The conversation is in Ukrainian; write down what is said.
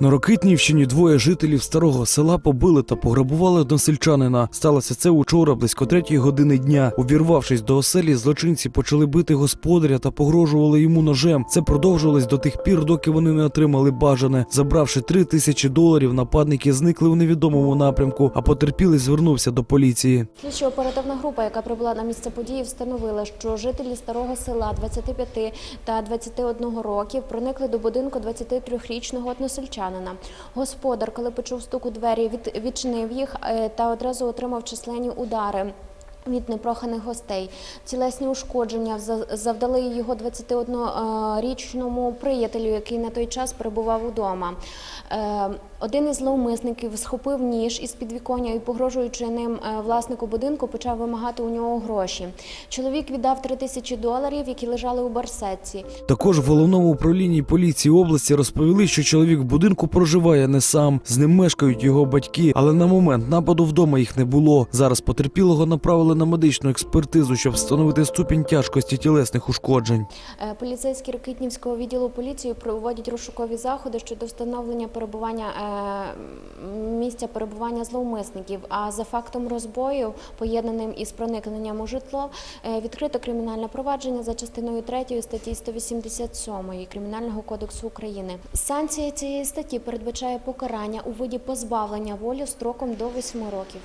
На Рокитнівщині двоє жителів старого села побили та пограбували односельчанина. Сталося це учора близько третьої години дня. Увірвавшись до оселі, злочинці почали бити господаря та погрожували йому ножем. Це продовжувалось до тих пір, доки вони не отримали бажане. Забравши три тисячі доларів, нападники зникли у невідомому напрямку, а потерпілий звернувся до поліції. Слідчо-оперативна група, яка прибула на місце події, встановила, що жителі старого села 25 та 21 років проникли до будинку 23-річного односельчанина. Господар, коли почув стук у двері, від, відчинив їх е, та одразу отримав численні удари. Від непроханих гостей тілесні ушкодження завдали його 21-річному приятелю, який на той час перебував удома. Е, Один із зловмисників схопив ніж із підвіконня і, погрожуючи ним е, власнику будинку, почав вимагати у нього гроші. Чоловік віддав 3 тисячі доларів, які лежали у барсетці. Також в головному управлінні поліції області розповіли, що чоловік в будинку проживає не сам. З ним мешкають його батьки, але на момент нападу вдома їх не було. Зараз потерпілого направили на медичну експертизу, щоб встановити ступінь тяжкості тілесних ушкоджень. Е, Поліцейські Рокитнівського відділу поліції проводять розшукові заходи щодо встановлення перебування е, місця перебування зловмисників. А за фактом розбою, поєднаним із проникненням у житло, е, відкрито кримінальне провадження за частиною 3 статті 187 Кримінального кодексу України. Санкція цієї статті передбачає покарання у виді позбавлення волі строком до 8 років.